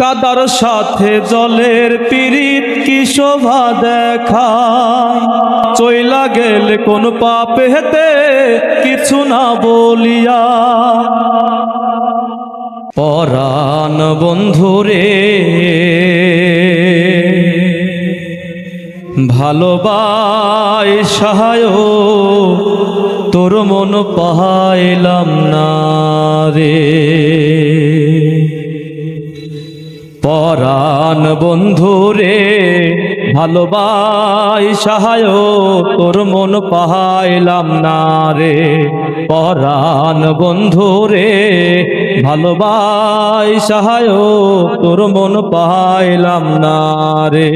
কাদার সাথে জলের পিরিত কি শোভা দেখায়? চইলা গেলে কোন পাপে হেতে কিছু না বলিয়া। পরাণ বন্ধুরে, ভালোবাই সহায় তোর মন পাইলাম না রে। পরাণ বন্ধুরে ভালোবাই সহায় তোর মন পাহাইলাম না রে। পরাণ বন্ধুরে ভালোবাই সহায় তোর মন পাহাইলাম না রে।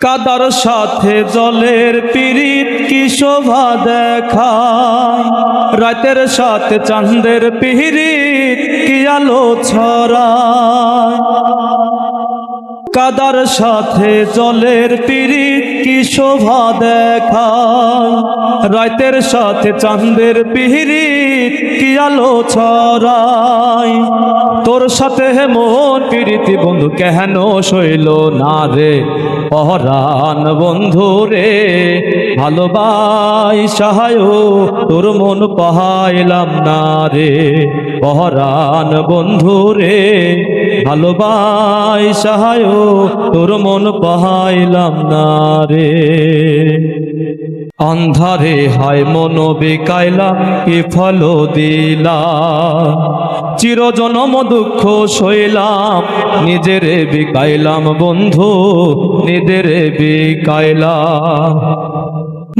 কাদার সাথে জলের পিরিত কি শোভা দেখা রাতের সাথে চাঁদের পিরিত কি আলো ছড়ায়। কাদার সাথে জলের পিরিত কি শোভা দেখা রাতের সাথে চাঁদের পিরিত কি আলো ছড়ায়? তোর সাথে মন প্রীতি বন্ধু, কেন শৈল না রে? পহরান বন্ধু রে, ভালোবাই সহায় তোর মন পাহাইলাম না রে। পহরান বন্ধু রে, ভালোবাই সহায় তোর মন পাহাইলাম না রে। অন্ধারে হয় মন বিকাইলা কি ফল দিলা। চিরজনম দুঃখ সইলাম, নিজেরে বিকাইলাম বন্ধু, নিজেরে বিকাইলাম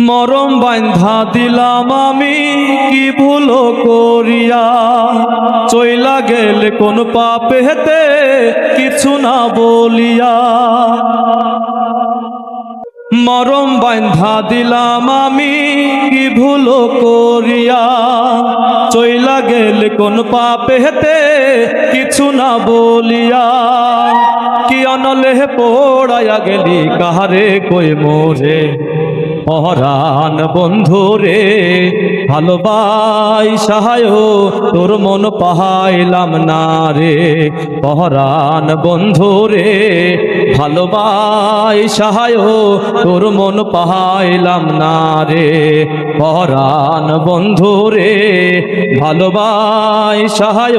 মরম বান্ধা দিলাম আমি, কি ভুল করিয়া? চইলা গেলে কোন পাপে হেতে কিছু না বলিয়া। মরম বান্ধা দিলাম আমি, কি ভুল করিয়া? চইলা গেল কোন পাপে হেতে কিছু না বলিয়া। কি অনলে পড়াইয়া গেলি, কাহারে কই মোরে? পহরান বন্ধু রে ভালোবাই সহায়, তোর মন পাহাইলাম না রে। পহরান বন্ধু রে ভালোবাই সহায়, তোর মন পাহাইলাম না রে। পহরান বন্ধু রে ভালোবাই সহায়।